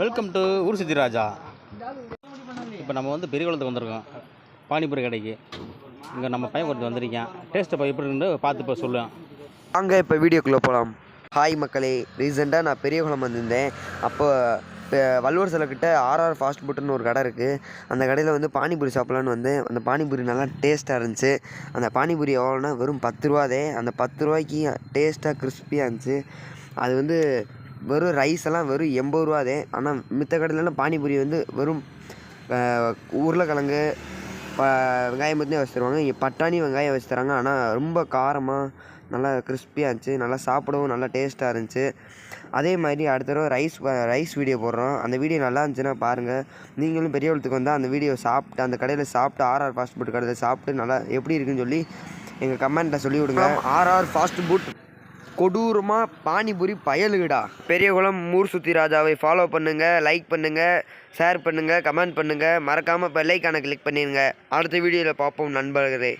Welcome to ஊர் சித்தி ராஜா இப்போ நம்ம வந்து பெரிய குளத்துக்கு வந்திருக்கோம். பானிபூரி கடைக்கு. இங்கே நம்ம பையன் ஒருத்தர் வந்திருக்கேன். டேஸ்ட் இப்போ எப்படி இருந்து பார்த்து இப்போ சொல்லுவேன் அங்கே இப்போ வீடியோக்குள்ளே போகலாம் ஹாய் மக்களே ரீசெண்டாக நான் பெரியகுளம் வந்திருந்தேன். அப்போ இப்போ வள்ளுவர் சிலைக்கிட்ட ஆர்ஆர் ஃபாஸ்ட் ஃபுட்னு ஒரு கடை இருக்குது அந்த கடையில் வந்து பானிபூரி சாப்பிட்லான்னு வந்தேன். அந்த பானிபூரி நல்லா டேஸ்ட்டாக இருந்துச்சு. அந்த பானிபூரி எவ்வளோனா வெறும் பத்து ரூபாதே. அந்த பத்து ரூபாய்க்கு டேஸ்ட்டாக கிறிஸ்பியாக இருந்துச்சு. அது வந்து வெறும் ரைஸ் எல்லாம் வெறும் எண்பது ரூபாதே ஆனால் மித்த கடையிலலாம் பானிபூரி வந்து வெறும் உருளைக்கிழங்கு ப வெங்காயம் மட்டும் வச்சு தருவாங்க இங்கே பட்டாணி வெங்காயம் வச்சு தராங்க ஆனால் ரொம்ப காரமாக நல்லா கிறிஸ்பியாக இருந்துச்சு. நல்லா சாப்பிடவும் நல்லா டேஸ்ட்டாக இருந்துச்சு. அதே மாதிரி அடுத்த தடவை ரைஸ் ரைஸ் வீடியோ போடுறோம். அந்த வீடியோ நல்லா இருந்துச்சுன்னா பாருங்கள் நீங்களும் பெரிய வந்தால் அந்த வீடியோ சாப்பிட்டு அந்த கடையில் சாப்பிட்டு ஆர்ஆர் ஃபாஸ்ட் ஃபுட் கடையில் சாப்பிட்டு நல்லா எப்படி இருக்குன்னு சொல்லி எங்கள் கமெண்ட்டில் சொல்லி விடுங்க ஆர்ஆர் ஃபாஸ்ட் ஃபுட் கொடூரமாக பானிபூரி பயலுகடா. பெரியகுளம் மூர் சுத்தி ராஜாவை ஃபாலோ பண்ணுங்கள் லைக் பண்ணுங்கள் ஷேர் பண்ணுங்கள் கமெண்ட் பண்ணுங்கள் மறக்காமல் பெல்லைக்கான கிளிக் பண்ணிடுங்க அடுத்த வீடியோவில் பார்ப்போம் நண்பர்களே.